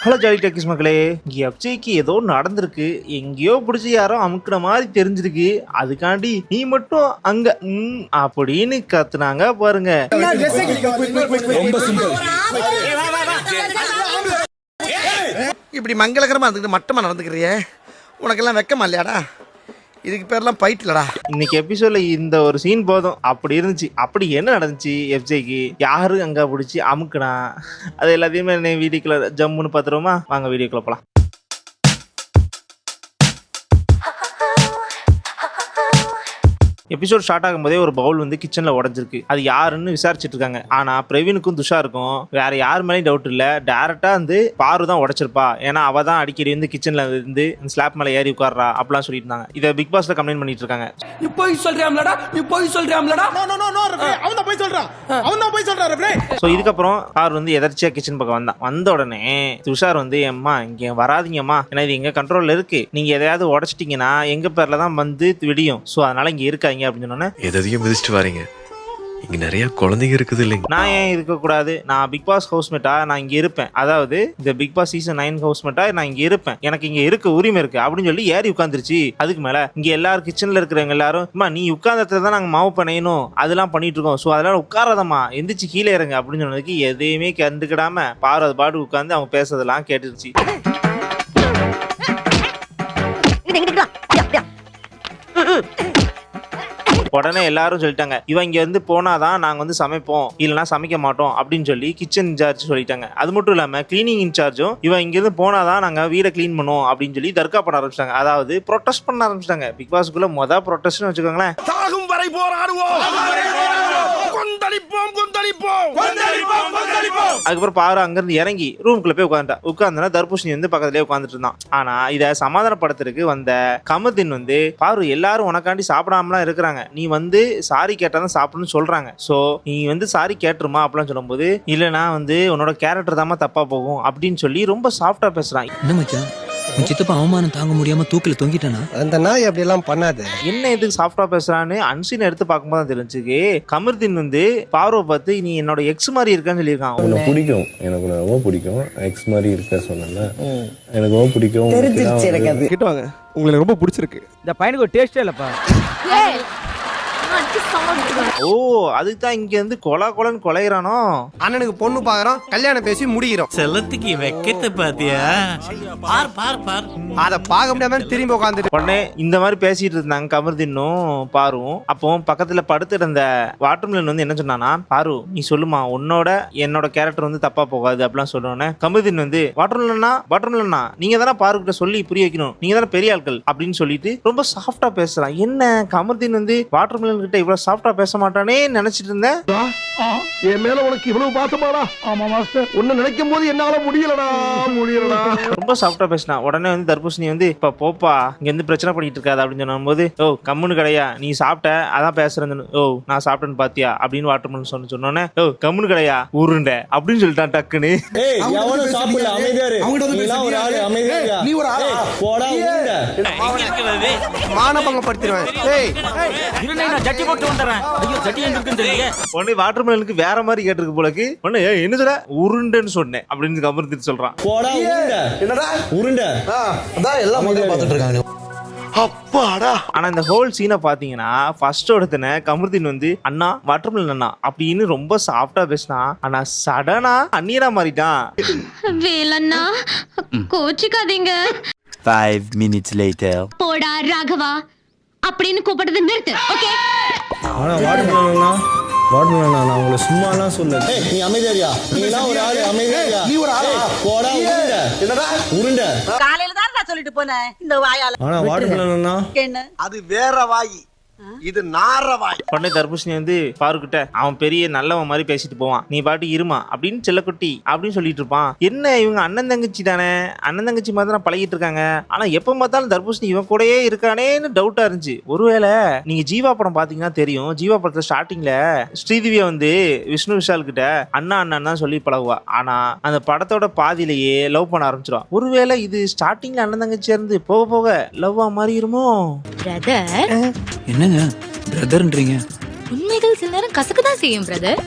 Hello jolly techies மக்களே இங்கே எஃப்ஜேக்கு ஏதோ நடந்திருக்கு எங்கேயோ பிடிச்சி யாரோ அமுக்குன மாதிரி தெரிஞ்சிருக்கு அதுக்காண்டி நீ மட்டும் அங்க ம் அப்படின்னு கத்துனாங்க பாருங்க இப்படி மங்களகரமா இருந்துக்கிட்டு மட்டமா நடந்துக்கிறியே உனக்கெல்லாம் வெக்கமா இல்லையாடா? இதுக்கு பேர்லாம் பயிட்டுலடா இன்னைக்கு எபிசோட்ல இந்த ஒரு சீன் போதும். அப்படி இருந்துச்சு. அப்படி என்ன நடந்துச்சு எஃப்ஜேக்கு? யாரு அங்க பிடிச்சி அமுக்குனா? அது எல்லாத்தையுமே வீடியோக்குள்ள ஜம்முன்னு பாத்துருவோமா வாங்க வீடியோக்குள்ள போலாம். எபிசோட் ஸ்டார்ட் ஆகும்போதே ஒரு பவுல் வந்து கிச்சன்ல உடஞ்சிருக்கு. அது யாருன்னு விசாரிச்சுட்டு இருக்காங்க ஆனா பிரவீனுக்கும் துஷாருக்கும் வேற யார் மேலேயும் டவுட் இல்ல. டேரக்டா வந்து பாரு தான் உடைச்சிருப்பா. ஏன்னா அவ தான் அடிக்கடி வந்து கிச்சன்ல இருந்து ஸ்லாப் மேல ஏறி உட்கார்றா அப்படிலாம் சொல்லிட்டு இருந்தாங்க இதை பிக் பாஸ்ல கம்ப்ளைண்ட் பண்ணிட்டு இருக்காங்க நீ போய் சொல்றியாம்லடா? நீ போய் சொல்றியாம்லடா? அவன் தான் போய் சொல்றான். அவன் தான் போய் சொல்றான் ரெஃப்ரே ஸோ இதுக்கப்புறம் கார் வந்து எதர்ச்சியா கிச்சன் பக்கம் வந்தான். வந்த உடனே துஷார் வந்து அம்மா இங்க வராதீங்கம்மா. ஏன்னா இது எங்க கண்ட்ரோல்ல இருக்கு. நீங்க எதையாவது உடைச்சிட்டீங்கன்னா எங்க பேர்ல தான் வந்து விடியும். ஸோ அதனால இங்க இருக்காதீங்க அப்படின்னு சொன்னோன்னே எதையும் மிதிச்சிட்டு வரீங்க. இங்க நிறைய குழந்தைங்க இருக்குது இல்லைங்க. நான் ஏன் இருக்கக்கூடாது? நான் பிக் பாஸ் ஹவுஸ்மேட்டா நான் இங்க இருப்பேன். அதாவது இந்த பிக் பாஸ் சீசன் நைன் ஹவுஸ்மேட்டா நான் இங்க இருப்பேன். எனக்கு இங்க இருக்க உரிமை இருக்கு அப்படின்னு சொல்லி ஏறி உட்காந்துருச்சு அதுக்கு மேல இங்க எல்லாரும் கிச்சன்ல இருக்கிறவங்க எல்லாரும் அம்மா நீ உட்கார்ந்ததுல தான் நாங்க மாவு பண்ணணும் அதெல்லாம் பண்ணிட்டு இருக்கோம். ஸோ அதெல்லாம் உட்காராதம்மா. எந்திரிச்சு கீழே இறங்க அப்படின்னு சொன்னதுக்கு எதையுமே கண்டுக்கிடாம பாரு அது பாட்டு உட்காந்து அவங்க பேசுறதெல்லாம் கேட்டுருச்சு. உடனே எல்லாரும் சொல்லிட்டாங்க இவன் இங்க வந்து போனாதான் நாங்க வந்து சமைப்போம் இல்லைனா சமைக்க மாட்டோம் அப்படின்னு சொல்லி கிச்சன் இன்சார்ஜ் சொல்லிட்டாங்க. அது மட்டும் இல்லாம கிளீனிங் இன்சார்ஜும் இவன் இங்க இருந்து போனாதான் நாங்க வீடை க்ளீன் பண்ணுவோம் அப்படின்னு சொல்லி தர்கா பண்ண ஆரம்பிச்சிட்டாங்க. அதாவது ப்ரொட்டஸ்ட் பண்ண ஆரம்பிச்சிட்டாங்க. பிக் பாஸ்க்குள்ள மொதல் ப்ரொட்டஸ்ட்னு வச்சுக்கோங்களேன். சாகும் வரை போராடுவோம். கொந்தளிப்போம் கொந்தளிப்போம். கொந்தளிப்போம் கொந்தளிப்போம். அதுக்கப்புறம் பாரு அங்கிருந்து இறங்கி ரூம்குள்ள போய் உட்காந்துட்டா உட்காந்துனா தர்பூஷணி வந்து பக்கத்துலயே உட்காந்துட்டு இருந்தான் ஆனா இதை சமாதானப்படுத்துறதுக்கு வந்த கமதின் வந்து பாரு எல்லாரும் உனக்காண்டி சாப்பிடாமலாம் இருக்கிறாங்க. நீ வந்து சாரி கேட்டாதான் சாப்பிடணும்னு சொல்றாங்க. சோ நீ வந்து சாரி கேட்டுருமா? அப்படிலாம் சொல்லும்போது இல்லைனா வந்து உன்னோட கேரக்டர் தாம்மா தப்பா போகும். அப்படின்னு சொல்லி ரொம்ப சாஃப்டா பேசுறான். என்ன மச்சான்? உன் சித்தப்பா அவமானம் தாங்க முடியாம தூக்கில தொங்கிட்டானா? அந்த நாய் அப்படியெல்லாம் பண்ணாத. என்ன எதுக்கு சாஃப்டா பேசுறான்னு அன்சீன் எடுத்து பார்க்கும்போது தான் தெரிஞ்சுக்கு கமர்தீன் வந்து பார்வை பார்த்து நீ என்னோட எக்ஸ் மாதிரி இருக்கான்னு சொல்லியிருக்கான். உன்னை பிடிக்கும். எனக்கு உன்னை ரொம்ப பிடிக்கும். எக்ஸ் மாதிரி இருக்க சொன்னேன்ல. எனக்கு ரொம்ப பிடிக்கும். வந்து- கிட்ட வாங்க. உங்களுக்கு ரொம்ப பிடிச்சிருக்கு. இந்த பையனுக்கு ஒரு டேஸ்டே இல்லப்பா. ஓ அதுக்கு தான் இங்க இருந்து கொலை கொலைன்னு கொலைகிறானோ அண்ணனுக்கு பொண்ணு பாக்குறோம் கல்யாணம் பேசி முடிக்கிறோம். செல்லத்துக்கு வெக்கத்தை பாத்தியா? பார் பார் பார். அதை பார்க்க முடியாம திரும்பி உட்காந்துட்டு உடனே இந்த மாதிரி பேசிட்டு இருந்தாங்க கமர்தின்னும் பாரும் அப்போ பக்கத்துல படுத்து இருந்த வாட்டர்மெலன் வந்து என்ன சொன்னானா பாரு நீ சொல்லுமா உன்னோட என்னோட கேரக்டர் வந்து தப்பா போகாது அப்படிலாம் சொல்லுவோன்னே கமர்தின் வந்து வாட்டர்மெலன்னா வாட்டர்மெலன்னா நீங்க தானே பாருக்கிட்ட சொல்லி புரிய வைக்கணும் நீங்க தானே பெரிய ஆட்கள் அப்படின்னு சொல்லிட்டு ரொம்ப சாஃப்டா பேசுறான். என்ன கமர்தின் வந்து வாட்டர்மெலன் கிட்ட இவ்வளவு சாஃப்டா பேச மாட்டானே நினைச்சிட்டு இருந்தேன். என் மேல உனக்கு இவ்வளவு பாசமாடா? ஆமா மாஸ்டர் ஒன்னு நினைக்கும் போது என்னால முடியலடா முடியலடா. ரொம்ப சாஃப்டா பேசினான் உடனே வந்து தர்பூசணி வந்து இப்ப போப்பா இங்க இருந்து பிரச்சனை பண்ணிட்டு இருக்காது அப்படின்னு சொல்லும்போது ஓ கம்முன்னு கிடையா நீ சாப்பிட்ட அதான் பேசுறேன்னு ஓ நான் சாப்பிட்டேன்னு பாத்தியா? அப்படின்னு வாட்டர்மெலன் சொன்ன சொன்னோன்னே ஓ கம்முன்னு கிடையா உருண்டை அப்படின்னு சொல்லிட்டான் டக்குன்னு. நீ ஒரு ஆளா போடா மானபங்கப்படுத்திடுவேன். ஜட்டி போட்டு வந்துடுறேன். ஐயோ ஜட்டி எங்க இருக்குன்னு தெரியல உடனே வாட்டர்மெலனுக்கு வேற மாதிரி கேட்டிருக்கு போலக்கு. உடனே "ஏய், என்ன சொல்ல உருண்டைன்னு சொன்னேன். அப்படின்னு கமர்ந்துட்டு சொல்றான். போடா உருண்டை. என்னடா? உருண்டை. அதான் எல்லாம் பார்த்துட்டு இருக்காங்க அப்பாடா. ஆனா இந்த ஹோல் சீனை பாத்தீங்கன்னா ஃபர்ஸ்ட் ஒருத்தனை கமர்தீன் வந்து அண்ணா வாட்டர்மெலன் அண்ணா அப்படின்னு ரொம்ப சாஃப்டா பேசினா ஆனா சடனா அந்நியனா மாறிட்டான். வேலண்ணா கோச்சிக்காதீங்க. ஃபைவ் மினிட்ஸ் லேட்டர் போடா ராகவா. அப்படின்னு கூப்பிடுறது நிறுத்து ஓகே ஆனா வாட்டர்மெலனா வாட்டர்மெலனா நான் உங்களை சும்மாலாம் சொல்ல நீ அமைதியாரியா நீலாம் ஒரு ஆளு அமைதியாரியா நீ ஒரு ஆளா? போடா உருண்டை. என்னடா? காலையில தான் நான் சொல்லிட்டு போனேன் இந்த வாயால. ஆனா வாட்டர்மெலனா என்ன? அது வேற வாயி. இது நாரவாய். உடனே தர்பூசணி வந்து பாருக்கிட்ட அவன் பெரிய நல்லவன் மாதிரி பேசிட்டு போவான். நீ பாட்டு இருமா அப்படின்னு செல்லக்குட்டி அப்படின்னு சொல்லிட்டு இருப்பான். என்ன இவங்க அண்ணன் தங்கச்சி தானே? அண்ணன் தங்கச்சி மாதிரி தான் பழகிட்டு இருக்காங்க. ஆனா எப்ப பார்த்தாலும் தர்பூசணி இவன் கூடயே இருக்கானேன்னு டவுட்டா இருந்துச்சு. ஒருவேளை நீங்க ஜீவா படம் பாத்தீங்கன்னா தெரியும். ஜீவா படத்துல ஸ்டார்டிங்ல ஸ்ரீதிவியா வந்து விஷ்ணு விஷால் கிட்ட அண்ணா அண்ணன் தான் சொல்லி பழகுவா. ஆனா அந்த படத்தோட பாதியிலேயே லவ் பண்ண ஆரம்பிச்சிடும் ஒருவேளை இது ஸ்டார்டிங்ல அண்ணன் தங்கச்சியா இருந்து போக போக லவ்வா மாறிடுமோ? பிரதர் என்னங்க? பிரதர்ன்றீங்க உண்மைகள் சில நேரம் கசக்க தான் செய்யும் பிரதர்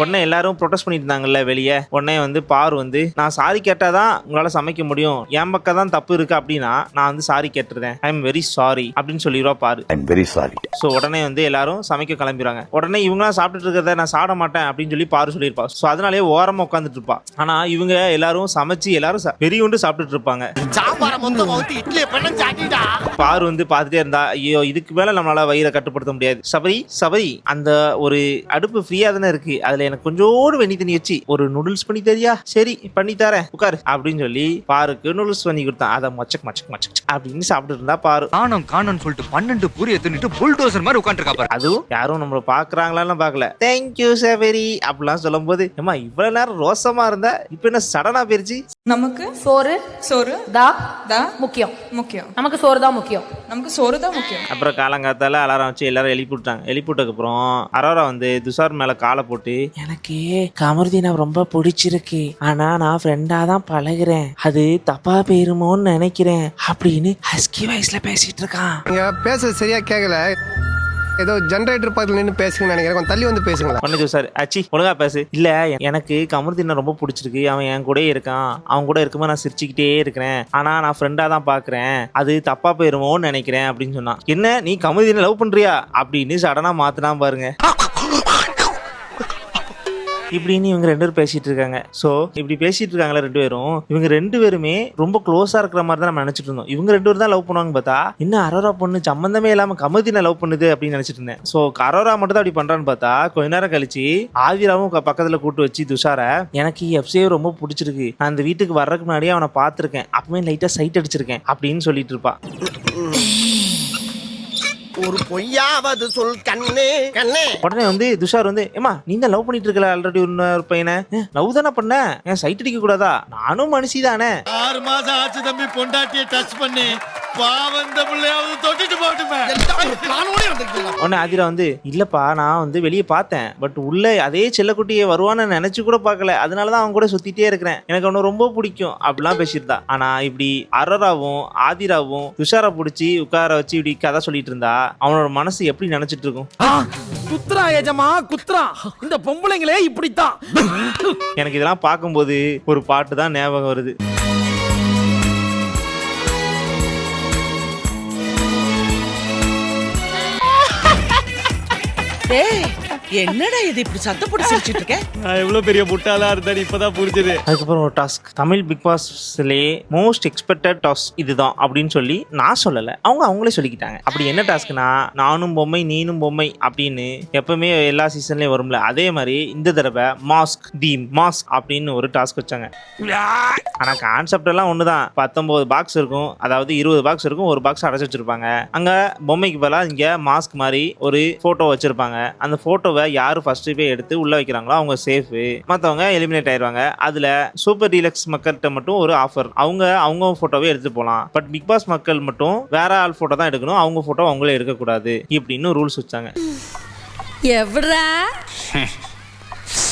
உடனே எல்லாரும் ப்ரொடெஸ்ட் பண்ணிட்டு இருந்தாங்கல்ல வெளியே. உடனே வந்து பாரு வந்து நான் சாரி கேட்டாதான் உங்களால சமைக்க முடியும். என் பக்கம் தான் தப்பு இருக்கு அப்படின்னா நான் வந்து சாரி கேட்டுருந்தேன் ஐ எம் வெரி சாரி அப்படின்னு சொல்லிடுவா பாரு. ஐம் வெரி சாரி ஸோ உடனே வந்து எல்லாரும் சமைக்க கிளம்பிடுறாங்க. உடனே இவங்களாம் சாப்பிட்டுட்டு இருக்கிறத நான் சாப்பிட மாட்டேன் அப்படின்னு சொல்லி பாரு சொல்லியிருப்பா. ஸோ அதனாலேயே ஓரமா உட்காந்துட்டு இருப்பா ஆனா இவங்க எல்லாரும் சமைச்சு எல்லாரும் உண்டு சாப்பிட்டுட்டு இருப்பாங்க பாரு வந்து பார்த்துட்டே இருந்தா ஐயோ இதுக்கு மேல நம்மளால வயிறை கட்டுப்படுத்த முடியாது. சபரி சபரி அந்த ஒரு அடுப்பு ஃப்ரீயா தானே இருக்கு. அதுல எனக்கு கொஞ்சோடு வெண்ணி தண்ணி வச்சு ஒரு நூடுல்ஸ் பண்ணி தரியா? சரி பண்ணி தரேன். உட்காரு. அப்படின்னு சொல்லி பாருக்கு நூடுல்ஸ் பண்ணி கொடுத்தான். அதை மச்சக் மச்சக் மச்சக் அப்படின்னு சாப்பிட்டு இருந்தா பாரு. காணும் காணும்னு சொல்லிட்டு பன்னெண்டு பூரி எத்துனிட்டு புல்டோசர் மாதிரி உட்காந்துருக்கா பாரு. அதுவும் யாரும் நம்மள பாக்குறாங்களான்னு பாக்கல தேங்க்யூ சபரி அப்படிலாம் சொல்லும் போது ஏமா இவ்வளவு நேரம் ரோசமா இருந்தா இப்ப என்ன சடனா போயிருச்சு? நமக்கு சோறு சோறு தா தா முக்கியம். முக்கியம். நமக்கு சோறு தான் முக்கியம். நமக்கு சோறு தான் முக்கியம். அப்புறம் காலங்காத்தால அலாரம் வச்சு எல்லாரும் எழுப்பி விட்டாங்க எழுப்பி விட்டதுக்கு அப்புறம் அரோரா வந்து துஷார் மேல காலை போட்டு எனக்கு கமருதீனா ரொம்ப பிடிச்சிருக்கு. ஆனா நான் ஃப்ரெண்டா தான் பழகுறேன். அது தப்பா போயிருமோன்னு நினைக்கிறேன். அப்படின்னு ஹஸ்கி வயசுல பேசிட்டு இருக்கான். பேசுறது சரியா கேட்கல ஏதோ ஜென்ரேட்டர் பக்கத்துல நின்று பேசுங்கன்னு நினைக்கிறேன். கொஞ்சம் தள்ளி வந்து பேசுங்களேன். உடனே துஷார் அச்சி ஒழுங்கா பேசு. இல்ல எனக்கு கமருதீனை ரொம்ப பிடிச்சிருக்கு. அவன் என் கூடயே இருக்கான். அவன் கூட இருக்கும்போது நான் சிரிச்சுக்கிட்டே இருக்கிறேன். ஆனா நான் ஃப்ரெண்டா தான் பாக்குறேன். அது தப்பா போயிருமோன்னு நினைக்கிறேன் அப்படின்னு சொன்னான். என்ன நீ கமருதீனை லவ் பண்றியா? அப்படின்னு சடனா மாத்தினா பாருங்க. இப்படின்னு இவங்க ரெண்டு பேரும் பேசிட்டு இருக்காங்க. சோ இப்படி பேசிட்டு இருக்காங்களா ரெண்டு பேரும். இவங்க ரெண்டு பேருமே ரொம்ப க்ளோஸா இருக்கிற மாதிரி தான் நம்ம நினைச்சிட்டு இருந்தோம். இவங்க ரெண்டு பேரும் தான் லவ் பண்ணுவாங்க பார்த்தா இன்னும் அரோரா பொண்ணு சம்மந்தமே இல்லாம கமதினை லவ் பண்ணுது அப்படின்னு நினைச்சிட்டு இருந்தேன். சோ அரோரா மட்டும் தான் அப்படி பண்றான்னு பார்த்தா கொஞ்ச நேரம் கழிச்சு ஆதிராவும் பக்கத்துல கூட்டு வச்சு துஷார எனக்கு எஃப்சியே ரொம்ப பிடிச்சிருக்கு. நான் அந்த வீட்டுக்கு வர்றதுக்கு முன்னாடியே அவனை பார்த்துருக்கேன். அப்பவே லைட்டா சைட் அடிச்சிருக்கேன். அப்படின்னு சொல்லிட்டு இருப்பா. ஒரு பொய்யாவது சொல் கண்ணே கண்ணே. உடனே வந்து துஷார் வந்து ஏமா நீ தான் லவ் பண்ணிட்டு இருக்கல ஆல்ரெடி ஒரு பையனை? லவ் தானே பண்ண? ஏன் சைட் அடிக்க கூடாதா நானும் மனுஷி தானே. ஆறு மாசம் ஆச்சு தம்பி பொண்டாட்டிய டச் பண்ணி. உடனே ஆதிரா வந்து இல்லப்பா நான் வந்து வெளியே பார்த்தேன். பட் உள்ள அதே செல்லக்குட்டியை வருவான்னு நினைச்சு கூட பார்க்கல. அதனால தான் அவன் கூட சுத்திட்டே இருக்கிறேன். எனக்கு அவனை ரொம்ப பிடிக்கும். அப்படிலாம் பேசியிருந்தா. ஆனா இப்படி அரோராவும் ஆதிராவும் துஷாரை பிடிச்சி உட்கார வச்சு இப்படி கதை சொல்லிட்டு இருந்தா அவனோட மனசு எப்படி நினைச்சிட்டு இருக்கும்? குத்ரா ஏஜமா குத்ரா. இந்த பொம்பளைங்களே இப்படித்தான். எனக்கு இதெல்லாம் பார்க்கும்போது ஒரு பாட்டு தான் ஞாபகம் வருது. Hey! என்னடா இது இப்படி சத்தம் போட்டு சிரிச்சிட்டு இருக்க? நான் எவ்வளவு பெரிய முட்டாளா இருந்தா இப்பதான் புரிஞ்சது. அதுக்கப்புறம் ஒரு டாஸ்க். தமிழ் பிக் பாஸ்லேயே மோஸ்ட் எக்ஸ்பெக்டட் டாஸ்க் இதுதான் அப்படின்னு சொல்லி நான் சொல்லலை. அவங்க அவங்களே சொல்லிக்கிட்டாங்க. அப்படி என்ன டாஸ்க்னா நானும் பொம்மை நீனும் பொம்மை அப்படின்னு எப்பவுமே எல்லா சீசன்லயும் வரும்ல. அதே மாதிரி இந்த தடவை மாஸ்க் தி மாஸ்க் அப்படின்னு ஒரு டாஸ்க் வச்சாங்க. ஆனா கான்செப்ட் எல்லாம் ஒண்ணுதான். பத்தொன்பது பாக்ஸ் இருக்கும். அதாவது இருபது பாக்ஸ் இருக்கும். ஒரு பாக்ஸ் அடைச்சு வச்சிருப்பாங்க. அங்க பொம்மைக்கு பதிலாக இங்க மாஸ்க் மாதிரி ஒரு போட்டோ வச்சிருப்பாங்க. அந்த போட்டோவை யாரு ஃபர்ஸ்ட் போய் எடுத்து உள்ள வைக்கிறாங்களோ அவங்க சேஃப் மத்தவங்க எலிமினேட் ஆயிருவாங்க. அதுல சூப்பர் டீலக்ஸ் மக்கள்கிட்ட மட்டும் ஒரு ஆஃபர் அவங்க அவங்க போட்டோவே எடுத்துட்டு போகலாம் பட் பிக் பாஸ் மக்கள் மட்டும் வேற ஆள் போட்டோ தான் எடுக்கணும். அவங்க போட்டோ அவங்களே எடுக்கக்கூடாது. இப்படின்னு ரூல்ஸ் வச்சாங்க. எவ்வளா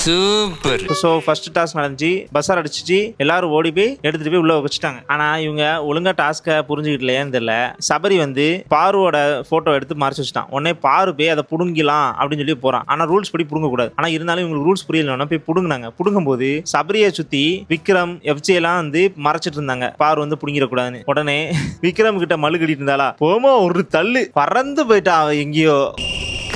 சூப்பர் ஸோ ஃபர்ஸ்ட் டாஸ்க் நடந்துச்சு. பஸ்ஸார் அடிச்சிச்சு. எல்லாரும் ஓடி போய் எடுத்துட்டு போய் உள்ள வச்சுட்டாங்க ஆனா இவங்க ஒழுங்கா டாஸ்க்கை புரிஞ்சுக்கிட்டலையான்னு தெரியல. சபரி வந்து பாருவோட போட்டோ எடுத்து மறைச்சு வச்சுட்டான். உடனே பாரு போய் அதை புடுங்கிலாம் அப்படின்னு சொல்லி போறான். ஆனா ரூல்ஸ் படி புடுங்க கூடாது ஆனா இருந்தாலும் இவங்களுக்கு ரூல்ஸ் புரியலன்னா போய் புடுங்கினாங்க. புடுங்கும் போது சபரியை சுத்தி விக்ரம் எஃப்ஜி எல்லாம் வந்து மறைச்சிட்டு இருந்தாங்க. பாரு வந்து புடுங்கிடக்கூடாதுன்னு. உடனே விக்ரம் கிட்ட மல்லு கட்டிட்டு இருந்தாளா? போமா ஒரு தள்ளு. பறந்து போயிட்டா அவ எங்கேயோ.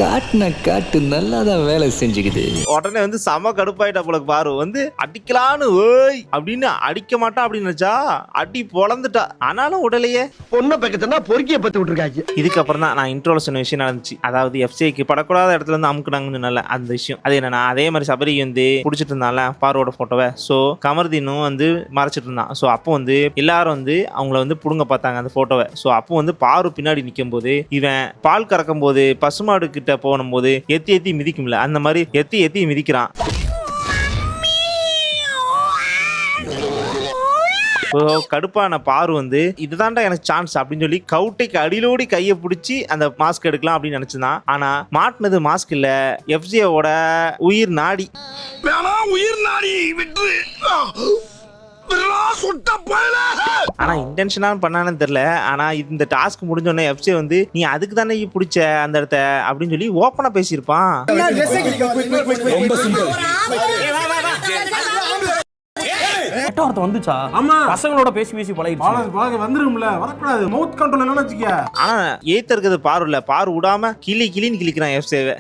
காட்டுன காட்டு நல்லா தான் வேலை செஞ்சுக்குது. உடனே வந்து செம கடுப்பாயிட்டா போல பாரு. வந்து அடிக்கலான்னு ஓய் அப்படின்னு அடிக்க மாட்டான் அப்படின்னு நினைச்சா அடி பொழந்துட்டா. ஆனாலும் உடலையே. பொண்ணை பக்கத்துனா பொறுக்கிய பத்து விட்டுருக்காங்க. இதுக்கப்புறம் தான் நான் இன்ட்ரோல சொன்ன விஷயம் நடந்துச்சு. அதாவது எஃப்சிஐக்கு படக்கூடாத இடத்துல இருந்து அமுக்குனாங்கன்னு சொன்னல அந்த விஷயம். அது என்னன்னா அதே மாதிரி சபரி வந்து பிடிச்சிட்டு இருந்தான்ல பார்வோட போட்டோவை ஸோ கமர்தீனும் வந்து மறைச்சிட்டு இருந்தான். ஸோ அப்போ வந்து எல்லாரும் வந்து அவங்கள வந்து புடுங்க பார்த்தாங்க அந்த போட்டோவை ஸோ அப்போ வந்து பாரு பின்னாடி நிற்கும் போது இவன் பால் கறக்கும் போது பசுமாடு கிட்ட போனும் போது எத்தி எத்தி மிதிக்கும்ல அந்த மாதிரி எத்தி எத்தி மிதிக்கிறான். இப்போ கடுப்பான பாரு வந்து இதுதான்டா எனக்கு சான்ஸ் அப்படின்னு சொல்லி கவுட்டைக்கு அடியிலோடி கையை பிடிச்சி அந்த மாஸ்க் எடுக்கலாம் அப்படின்னு நினைச்சிருந்தான். ஆனா மாட்டினது மாஸ்க் இல்ல. எஃப்ஜியோட உயிர் நாடி. உயிர் நாடி விட்டு சுட்ட ஆனா இன்டென்ஷனா பண்ணானு தெரியல. ஆனா இந்த டாஸ்க் முடிஞ்சோடனே எஃப்ஜே வந்து நீ அதுக்கு தானே பிடிச்ச அந்த இடத்த? அப்படின்னு சொல்லி ஓப்பனா பேசியிருப்பான். ஒருத்த வந்துச்சா? ஆமா. பசங்களோட பேசி பேசி பழகிடுச்சு. வந்துரும்ல. வரக்கூடாது. மவுத் கண்ட்ரோல் என்னன்னு வச்சுக்க. ஆனா ஏத்த இருக்கிறது பாரு இல்ல. பாரு விடாம கிளி கிளின்னு கிளிக்கிறான் எஃப்சேவை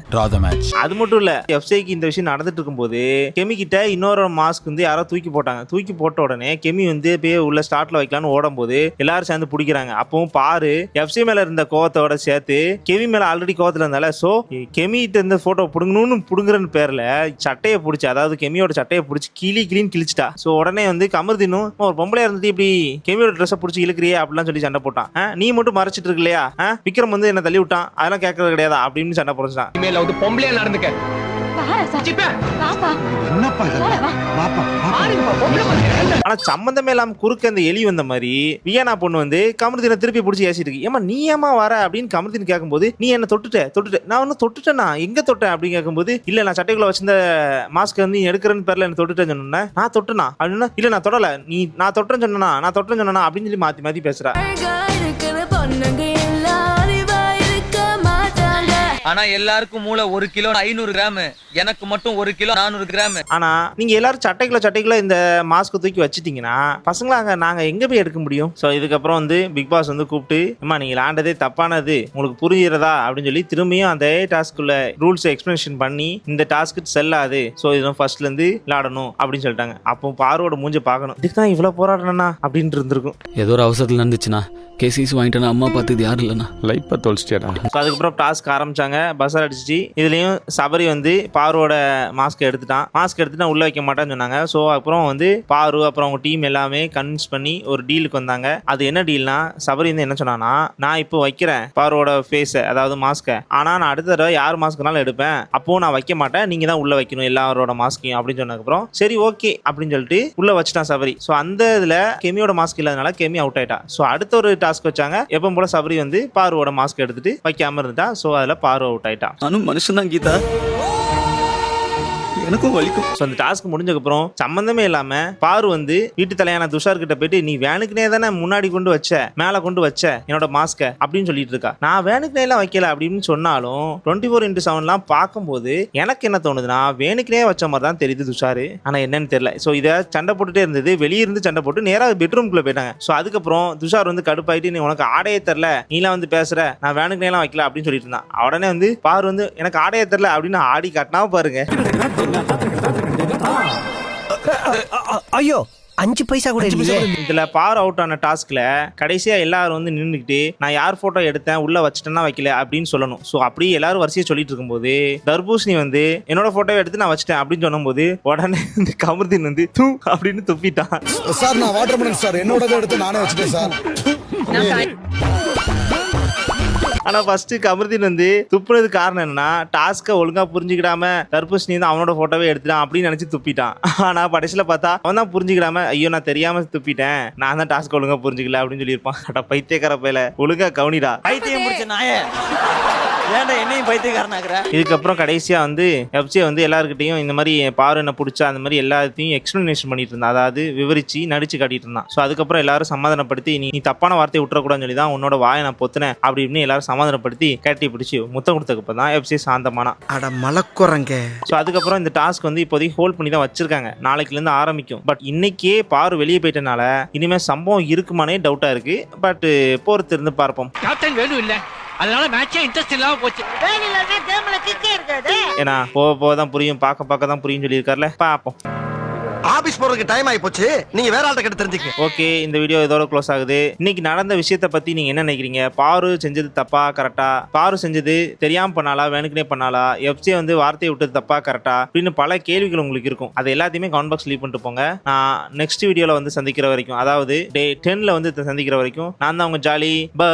அது மட்டும் இல்ல எஃப்சிக்கு இந்த விஷயம் நடந்துட்டு இருக்கும்போது கெமி கிட்ட இன்னொரு மாஸ்க் வந்து யாரோ தூக்கி போட்டாங்க. தூக்கி போட்ட உடனே கெமி வந்து போய் உள்ள ஸ்டார்ட்ல வைக்கலாம்னு ஓடும் போது எல்லாரும் சேர்ந்து பிடிக்கிறாங்க. அப்பவும் பாரு எஃப்சி மேல இருந்த கோவத்தோட சேர்த்து கெமி மேல ஆல்ரெடி கோவத்துல இருந்தால சோ கெமி கிட்ட இருந்த போட்டோ புடுங்கணும்னு புடுங்குறன்னு பேர்ல சட்டையை பிடிச்சி அதாவது கெமியோட சட்டையை பிடிச்சி கிளி கிளின்னு கிழிச்சிட்டா. சோ உடனே வந்து கமர்தினும் ஒரு பொம்பளையா இருந்துட்டு இப்படி கெமியோட ட்ரெஸ்ஸை பிடிச்சி இழுக்கிறியே அப்படிலாம் சொல்லி சண்டை போட்டான். நீ மட்டும் மறைச்சிட்டு இருக்கு இல்லையா விக்ரம் வந்து என்ன தள்ளி விட்டான். அதெல்லாம் கேட்கறது கிடையாதா? அப்படின்னு சண்டை போடுச்சான் இனிமேல வந்து பொம்பளையா நடந்துக்க. ஆனா சம்பந்தமே இல்லாம குறுக்க அந்த எலி வந்த மாதிரி வியனா பொண்ணு வந்து கமருதீனை திருப்பி பிடிச்சி ஏசிட்டு இருக்கு. ஏமா நீ ஏமா வர அப்படின்னு கமருதீன் கேட்கும்போது நீ என்ன தொட்டுட்ட? தொட்டுட்ட. நான் ஒன்னும் தொட்டுட்டேனா? எங்க தொட்டேன் அப்படின்னு கேட்கும்போது இல்ல நான் சட்டைக்குள்ள வச்சிருந்த மாஸ்க் வந்து நீ எடுக்கிறேன்னு பேர்ல என்ன தொட்டுட்டேன்னு சொன்னேன் நான் தொட்டுனா? அப்படின்னா இல்ல நான் தொடல. நீ நான் தொட்டேன்னு சொன்னா நான் தொட்டேன்னு சொன்னா அப்படின்னு சொல்லி மாத்தி மாத்தி பேசுறா. ஆனா எல்லாருக்கும் மூளை ஒரு கிலோ ஐநூறு கிராம். எனக்கு மட்டும் ஒரு கிலோ நானூறு கிராம். ஆனா நீங்க எல்லாரும் சட்டைக்குள்ள சட்டைக்குள்ள இந்த மாஸ்க் தூக்கி வச்சிட்டீங்கன்னா பசங்களா அங்க நாங்க எங்க போய் எடுக்க முடியும்? சோ இதுக்கப்புறம் வந்து பிக் பாஸ் வந்து கூப்பிட்டு அம்மா நீங்க விளாண்டதே தப்பானது. உங்களுக்கு புரியுறதா அப்படின்னு சொல்லி திரும்பியும் அந்த டாஸ்க்குள்ள ரூல்ஸ் எக்ஸ்பிளனேஷன் பண்ணி இந்த டாஸ்க்கு செல்லாது சோ இது ஃபர்ஸ்ட்ல இருந்து விளாடணும் அப்படின்னு சொல்லிட்டாங்க. அப்போ பார்வோட மூஞ்ச பார்க்கணும். இதுக்கு தான் இவ்வளவு போராடணும்னா அப்படின்ட்டு இருந்திருக்கும். ஏதோ ஒரு அவசரத்துல நடந்துச்சுன்னா கேசிஸ் வாங்கிட்டேன்னா அம்மா பார்த்தது யாரும் இல்லைண்ணா. லைஃப்பை தொலைச்சிட்டியாடா? So, அதுக்கப்புறம் டாஸ்க் ஆரம்பிச்சாங்க. பஸ்ஸர் அடிச்சிச்சு. இதுலயும் சபரி வந்து பாருவோட மாஸ்க் எடுத்துட்டான். மாஸ்க் எடுத்துட்டு உள்ளே உள்ள வைக்க மாட்டேன்னு சொன்னாங்க. ஸோ அப்புறம் வந்து பாரு அப்புறம் அவங்க டீம் எல்லாமே கன்வின்ஸ் பண்ணி ஒரு டீலுக்கு வந்தாங்க. அது என்ன டீல்னா சபரி வந்து என்ன சொன்னான்னா நான் இப்போ வைக்கிறேன் பாருவோட ஃபேஸை அதாவது மாஸ்க்கை ஆனா நான் அடுத்த தடவை யார் மாஸ்க்னாலும் எடுப்பேன். அப்போ நான் வைக்க மாட்டேன். நீங்க தான் உள்ள வைக்கணும் எல்லாரோட மாஸ்கையும் அப்படின்னு சொன்னதுக்கப்புறம் சரி ஓகே அப்படின்னு சொல்லிட்டு உள்ள வச்சுட்டான் சபரி. ஸோ அந்த இதுல கெமியோட மாஸ்க் இல்லாதனால கெமி அவுட் ஆயிட்டா. ஸோ அடுத்த ஒரு டாஸ்க் வச்சாங்க. எப்பவும் போல சபரி வந்து பாருவோட மாஸ்க் எடுத்துட்டு வைக்காம இருந்தா ஸோ அதுல பாரு அவுட் ஆயிட்டான் நானும் மனுஷன் தான் கீதா எனக்கும் வலிக்கும். ஸோ அந்த டாஸ்க் முடிஞ்சக்கப்புறம் சம்மந்தமே இல்லாம பாரு வந்து வீட்டு தலையான துஷார் கிட்ட போயிட்டு நீ வேணுக்குனே தானே முன்னாடி கொண்டு வச்ச மேல கொண்டு வச்ச என்னோட மாஸ்க அப்படின்னு சொல்லிட்டு இருக்கா. நான் வேணுக்குனே எல்லாம் வைக்கல அப்படின்னு சொன்னாலும் டுவெண்ட்டி ஃபோர் இன்ட்டு செவன்லாம் பார்க்கும்போது எனக்கு என்ன தோணுதுன்னா வேணுக்குனே வச்ச மாதிரி தான் தெரியுது துஷாரு. ஆனா என்னன்னு தெரியல. ஸோ இதை சண்டை போட்டுட்டே இருந்தது. வெளியே இருந்து சண்டை போட்டு நேராக பெட்ரூம்குள்ள போயிட்டாங்க. ஸோ அதுக்கப்புறம் துஷார் வந்து கடுப்பாயிட்டு நீ உனக்கு ஆடையே தெரில நீலாம் வந்து பேசுற. நான் வேணுக்குனே எல்லாம் வைக்கல. அப்படின்னு சொல்லிட்டு இருந்தான். உடனே வந்து பாரு வந்து எனக்கு ஆடையே தெரில அப்படின்னு ஆடி காட்டினா பாருங்க. ஐயோ அஞ்சு பைசா கூட இல்லையே இதுல பார் அவுட் ஆன டாஸ்க்ல கடைசியா எல்லாரும் வந்து நின்றுக்கிட்டு நான் யார் போட்டோ எடுத்தேன் உள்ள வச்சிட்டேன்னா வைக்கல அப்படின்னு சொல்லணும் ஸோ அப்படி எல்லாரும் வரிசையை சொல்லிட்டு இருக்கும்போது தர்பூசணி வந்து என்னோட போட்டோ எடுத்து நான் வச்சிட்டேன் அப்படின்னு சொன்னபோது உடனே இந்த கமர்தீன் வந்து தூ அப்படின்னு துப்பிட்டான் சார் நான் வாட்டர் சார் என்னோட எடுத்து நானே வச்சுட்டேன் சார் ஆனா ஃபர்ஸ்ட் கமர்தீன் வந்து துப்புனது காரணம் என்னன்னா டாஸ்க்கை ஒழுங்கா புரிஞ்சுக்கிடாம தர்பூசணி தான் அவனோட போட்டோவே எடுத்துட்டான் அப்படின்னு நினைச்சு துப்பிட்டான். ஆனா கடைசியில பார்த்தா அவன் தான் புரிஞ்சுக்கிடாம ஐயோ நான் தெரியாம துப்பிட்டேன். நான் தான் டாஸ்க் ஒழுங்கா புரிஞ்சுக்கல அப்படின்னு சொல்லியிருப்பான். பைத்தியக்கார பையில. ஒழுங்கா கவனிடா. பைத்தியம் முடிச்ச நாய. ஏன்டா என்னையும் பைத்தியக்காரனாக்குற? இதுக்கப்புறம் கடைசியா வந்து எஃப்சி வந்து எல்லாருக்கிட்டையும் இந்த மாதிரி பாரு என்ன பிடிச்சா அந்த மாதிரி எல்லாத்தையும் எக்ஸ்பிளனேஷன் பண்ணிட்டு இருந்தான். அதாவது விவரிச்சு நடிச்சு காட்டிட்டு இருந்தான். ஸோ அதுக்கப்புறம் எல்லாரும் சமாதானப்படுத்தி நீ நீ தப்பான வார்த்தையை விட்டுறக்கூடாதுன்னு சொல்லி தான் உன்னோட வாயை நான் பொத்துனேன் அப்படி இப்படின்னு எல்லாரும் சமாதானப்படுத்தி கட்டி பிடிச்சி முத்தம் கொடுத்ததுக்கு தான் எஃப்சி சாந்தமானா. அட மலக்குறங்க ஸோ அதுக்கப்புறம் இந்த டாஸ்க் வந்து இப்போதைக்கு ஹோல்ட் பண்ணி தான் வச்சிருக்காங்க. நாளைக்குலேருந்து ஆரம்பிக்கும். பட் இன்னைக்கே பாரு வெளியே போயிட்டனால இனிமேல் சம்பவம் இருக்குமானே டவுட்டாக இருக்கு. பட் பொறுத்து இருந்து பார்ப்போம். கேப்டன் வேணும் இல்ல. அதனால மேட்சே இன்ட்ரெஸ்ட் இல்லாம போச்சு. ஏன்னா போக போக தான் புரியும் பார்க்க பார்க்க தான் புரியும் சொல்லியிருக்காருல. பார்ப்போம். ஆபீஸ் போறதுக்கு டைம் ஆயி போச்சு. நீங்க வேற ஆள்கிட்ட கிட்ட தெரிஞ்சுக்க ஓகே இந்த வீடியோ இதோட க்ளோஸ் ஆகுது. இன்னைக்கு நடந்த விஷயத்தை பத்தி நீங்க என்ன நினைக்கிறீங்க? பாரு செஞ்சது தப்பா கரெக்டா பாரு செஞ்சது தெரியாம பண்ணாலா வேணுக்குனே பண்ணாலா எஃப்சி வந்து வார்த்தையை விட்டது தப்பா கரெக்டா அப்படின்னு பல கேள்விகள் உங்களுக்கு இருக்கும். அது எல்லாத்தையுமே கமெண்ட் பாக்ஸ் லீவ் பண்ணிட்டு போங்க. நான் நெக்ஸ்ட் வீடியோல வந்து சந்திக்கிற வரைக்கும் அதாவது டே டென்ல வந்து சந்திக்கிற வரைக்கும் நான் தான் உங்க ஜாலி பை